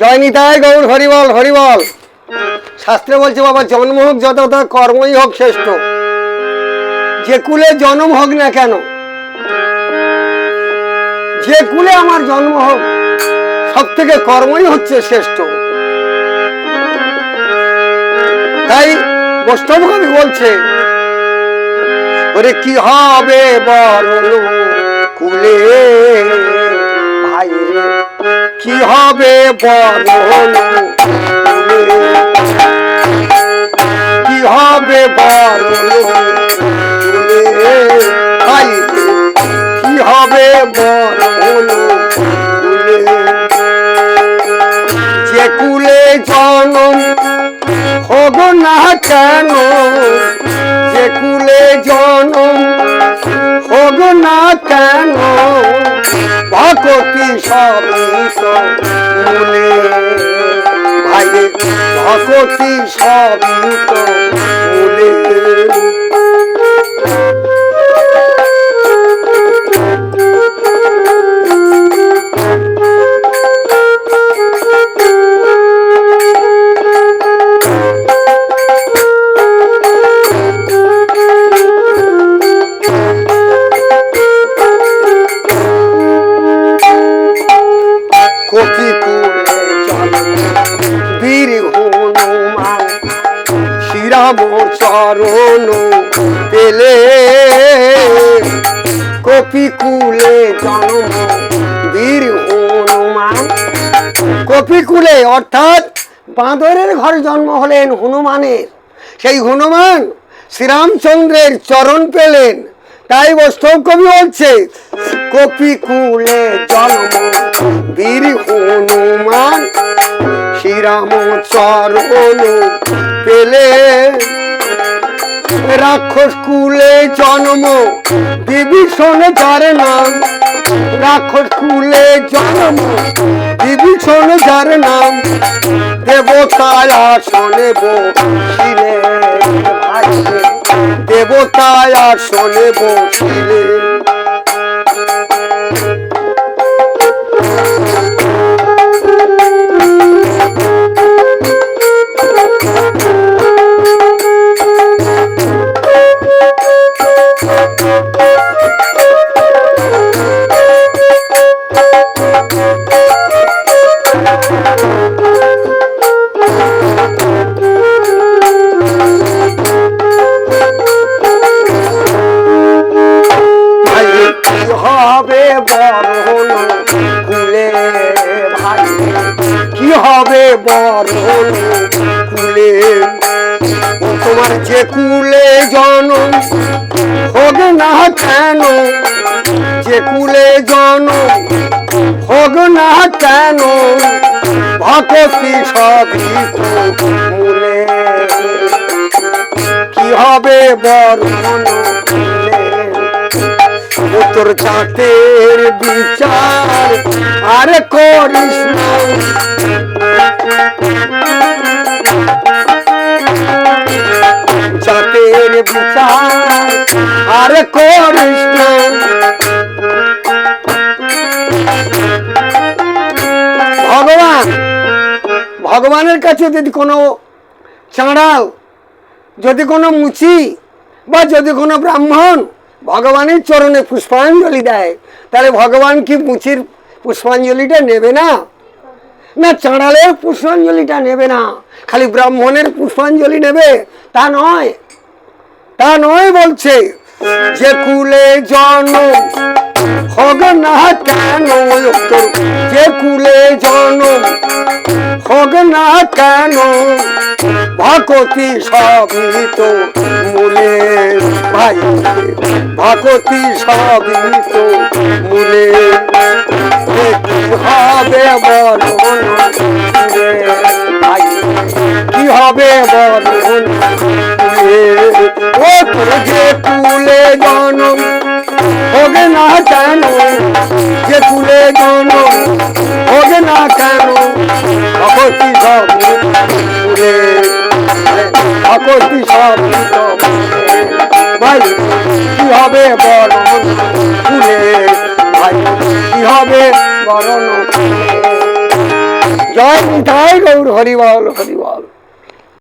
জয় নিতাই গৌর হরিবল হরিবল শাস্ত্রে বলছে বাবা, জন্ম হোক যত কর্মই হোক শ্রেষ্ঠ। যে কুলে জন্ম হোক না কেন, যে কুলে আমার জন্ম হোক সব থেকে কর্মই হচ্ছে শ্রেষ্ঠ। তাই বৈষ্ণব কবি বলছে, ওরে কি হবে বরণ কুলে কি হবে বরণ কি হবে বরণ কি হবে বরণ যে কুলে জনম হোক না কেন? যে কুলে জনম হোক না কেন? ভকতি সবিত মূলে ভাইরে ভকতি সবিত শ্রীরাম চরণ পেলে। কপি কুলে জন্ম বীর হনুমান। কপি কুলে অর্থাৎ বাঁদরের ঘরে জন্ম হলেন হনুমানের। সেই হনুমান শ্রীরামচন্দ্রের চরণ পেলেন। তাই বৈষ্ণব কবি বলছে, কপি কুলে জন্ম বীর হনুমান, শ্রীরাম চরণ পেলে রাক্ষস কুলে জন্ম, বিভীষণ যার নাম। রাক্ষস কুলে জন্ম, বিভীষণ যার নাম। দেবতায় আসনে বসিলে দেবতায় আসনে বসিলে বরণ কুলে। তোমার যে কুলে জনম হোক না কেন? যে কুলে জনম হোক না কেন? ভকতি সবই মূলে কি হবে বরণ কুলে তোর চাঁদের বিচার আর করিস না। করিস ভগবান, ভগবানের কাছে যদি কোনো চাঁড়াল, যদি কোনো মুচি বা যদি কোনো ব্রাহ্মণ ভগবানের চরণে পুষ্পাঞ্জলি দেয়, তাহলে ভগবান কি মুচির পুষ্পাঞ্জলিটা নেবে না? না চাঁড়ালের পুষ্পাঞ্জলিটা নেবে না খালি ব্রাহ্মণের পুষ্পাঞ্জলি নেবে তা নয় তা নয় বলছে যে কুলে জন্ম হোক না কেন যে কুলে জন্ম হোক না কেন ভকতি সবই মূলে ভাই ভকতি সবই ও যে কুলে জনম। না কেন? যে কুলে জনম না কেন? ভকতি সব কুলে ভকতি সব ভাই, কি হবে ফুলে? ভাই, কি হবে জয় নিতাই গৌর হরিবল হরিবল।